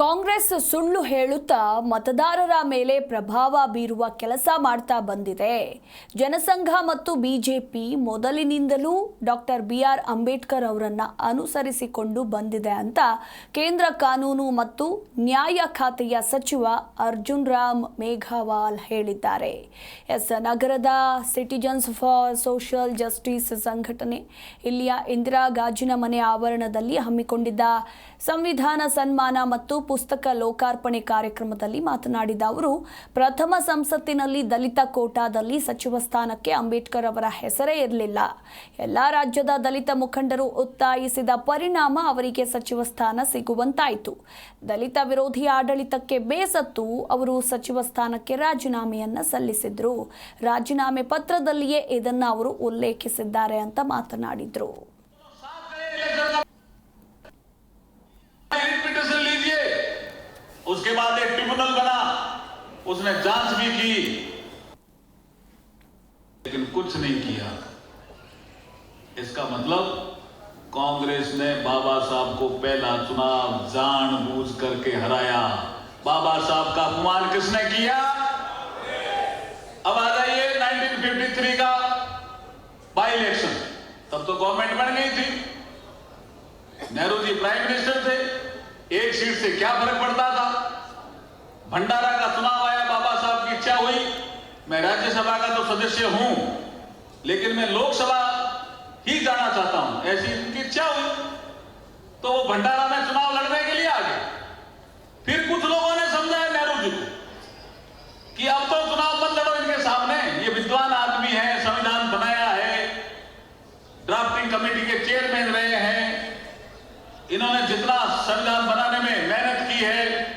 ಕಾಂಗ್ರೆಸ್ ಸುಳ್ಳು ಹೇಳುತ್ತಾ ಮತದಾರರ ಮೇಲೆ ಪ್ರಭಾವ ಬೀರುವ ಕೆಲಸ ಮಾಡ್ತಾ ಬಂದಿದೆ. ಜನಸಂಘ ಮತ್ತು ಬಿಜೆಪಿ ಮೊದಲಿನಿಂದಲೂ ಡಾಕ್ಟರ್ ಬಿ ಆರ್ ಅಂಬೇಡ್ಕರ್ ಅವರನ್ನು ಅನುಸರಿಸಿಕೊಂಡು ಬಂದಿದೆ ಅಂತ ಕೇಂದ್ರ ಕಾನೂನು ಮತ್ತು ನ್ಯಾಯ ಖಾತೆಯ ಸಚಿವ ಅರ್ಜುನ್ ರಾಮ್ ಮೇಘವಾಲ್ ಹೇಳಿದ್ದಾರೆ. ಎಸ್ ನಗರದ ಸಿಟಿಜನ್ಸ್ ಫಾರ್ ಸೋಷಿಯಲ್ ಜಸ್ಟಿಸ್ ಸಂಘಟನೆ, ಇಲ್ಲಿಯ ಇಂದಿರಾ ಗಾಜಿನ ಮನೆ ಆವರಣದಲ್ಲಿ ಹಮ್ಮಿಕೊಂಡಿದ್ದ ಸಂವಿಧಾನ ಸನ್ಮಾನ ಮತ್ತು ಪುಸ್ತಕ ಲೋಕಾರ್ಪಣೆ ಕಾರ್ಯಕ್ರಮದಲ್ಲಿ ಮಾತನಾಡಿದ ಅವರು, ಪ್ರಥಮ ಸಂಸತ್ತಿನಲ್ಲಿ ದಲಿತ ಕೋಟಾದಲ್ಲಿ ಸಚಿವ ಸ್ಥಾನಕ್ಕೆ ಅಂಬೇಡ್ಕರ್ ಅವರ ಹೆಸರೇ ಇರಲಿಲ್ಲ. ಎಲ್ಲ ರಾಜ್ಯದ ದಲಿತ ಮುಖಂಡರು ಒತ್ತಾಯಿಸಿದ ಪರಿಣಾಮ ಅವರಿಗೆ ಸಚಿವ ಸ್ಥಾನ ಸಿಗುವಂತಾಯಿತು. ದಲಿತ ವಿರೋಧಿ ಆಡಳಿತಕ್ಕೆ ಬೇಸತ್ತು ಅವರು ಸಚಿವ ಸ್ಥಾನಕ್ಕೆ ರಾಜೀನಾಮೆಯನ್ನು ಸಲ್ಲಿಸಿದ್ರು. ರಾಜೀನಾಮೆ ಪತ್ರದಲ್ಲಿಯೇ ಇದನ್ನು ಅವರು ಉಲ್ಲೇಖಿಸಿದ್ದಾರೆ ಅಂತ ಮಾತನಾಡಿದ್ರು. उसके बाद एक ट्रिब्यूनल बना। उसने जाँच भी की। लेकिन कुछ नहीं किया। इसका मतलब कांग्रेस ने बाबा साहब को पहला चुनाव जानबूझ करके हराया। बाबा साहब का अपमान किसने किया? अब आ जाइए 1953 का बाई इलेक्शन तब तो गवर्नमेंट बन गई थी। नेहरू जी प्राइम मिनिस्टर थे। एक सीट से क्या फ़र्क पड़ता था? भंडारा का चुनाव आया बाबा साहब की इच्छा हुई। मैं राज्यसभा का तो सदस्य हूँ, लेकिन मैं लोकसभा ही जाना चाहता हूँ, ऐसी उनकी इच्छा हुई। तो वो भंडारा में चुनाव लड़ने के लिए आ गए। फिर कुछ लोगों ने समझाया नेहरू जी को कि अब तो चुनाव मत लड़ो इनके सामने। ये विद्वान आदमी है, संविधान बनाया है, ड्राफ्टिंग कमेटी के चेयरमैन रहे हैं। इन्होंने जितना संविधान बनाने में मेहनत की है